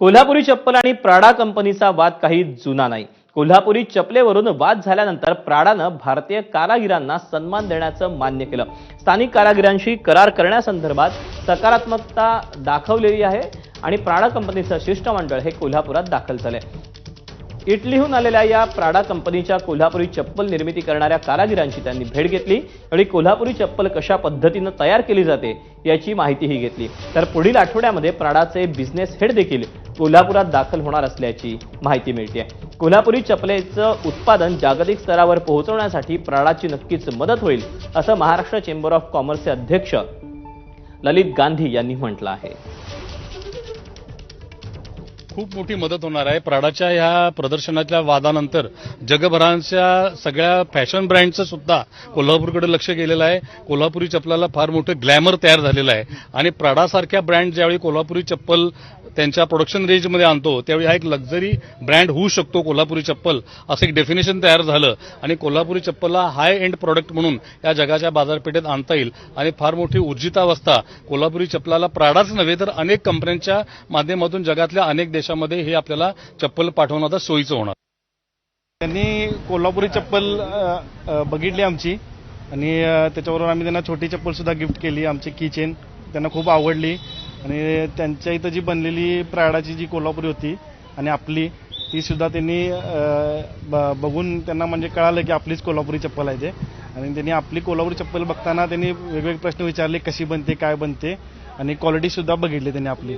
कोल्हापुरी चप्पल आणि प्राडा कंपनीचा वाद काही जुना नाही. कोल्हापुरी चपलेवरून वाद झाल्यानंतर प्राडानं भारतीय कारागिरांना सन्मान देण्याचं मान्य केलं. स्थानिक कारागिरांशी करार करण्यासंदर्भात सकारात्मकता दाखवलेली आहे आणि प्राडा कंपनीचं शिष्टमंडळ हे कोल्हापुरात दाखल झालंय. इटलीहून आलेल्या या प्राडा कंपनीच्या कोल्हापुरी चप्पल निर्मिती करणाऱ्या कारागिरांची त्यांनी भेट घेतली आणि कोल्हापुरी चप्पल कशा पद्धतीनं तयार केली जाते याची माहितीही घेतली. तर पुढील आठवड्यामध्ये प्राडाचे बिझनेस हेड देखील कोल्हापुरात दाखल होणार असल्याची माहिती मिळते कोल्हापुरी चपलेचं उत्पादन जागतिक स्तरावर पोहोचवण्यासाठी प्राडाची नक्कीच मदत होईल असं महाराष्ट्र चेंबर ऑफ कॉमर्सचे अध्यक्ष ललित गांधी यांनी म्हटलं आहे. खूप मोठी मदत होणार आहे. प्राडाच्या ह्या प्रदर्शनाच्या वादानंतर जगभराच्या सगळ्या फॅशन ब्रँडचं सुद्धा कोल्हापूरकडे लक्ष गेलेलं आहे. कोल्हापुरी चप्पलाला फार मोठं ग्लॅमर तयार झालेलं आहे. आणि प्राडासारख्या ब्रँड ज्यावेळी कोल्हापुरी चप्पल त्यांच्या प्रोडक्शन रेंजमध्ये आणतो त्यावेळी हा एक लक्झरी ब्रँड होऊ शकतो कोल्हापुरी चप्पल. असं एक डेफिनेशन तयार झालं. आणि कोल्हापुरी चप्पलला हाय एंड प्रॉडक्ट म्हणून या जगाच्या बाजारपेठेत आणता येईल. आणि फार मोठी ऊर्जितावस्था कोल्हापुरी चप्पलाला प्राडाच नव्हे तर अनेक कंपन्यांच्या माध्यमातून जगातल्या अनेक देश देशामध्ये हे आपल्याला चप्पल पाठवणं आता सोयीचं होणार. त्यांनी कोल्हापुरी चप्पल बघितली आमची. आणि त्याच्याबरोबर आम्ही त्यांना छोटी चप्पल सुद्धा गिफ्ट केली आमची किचेन त्यांना खूप आवडली. आणि त्यांच्या इथं जी बनलेली प्राडाची जी कोल्हापुरी होती आणि आपली ती सुद्धा त्यांनी बघून त्यांना म्हणजे कळालं की आपलीच कोल्हापुरी चप्पल आहे ते. आणि त्यांनी आपली कोल्हापुरी चप्पल बघताना त्यांनी वेगवेगळे प्रश्न विचारले कशी बनते काय बनते. आणि क्वालिटी सुद्धा बघितली त्यांनी आपली.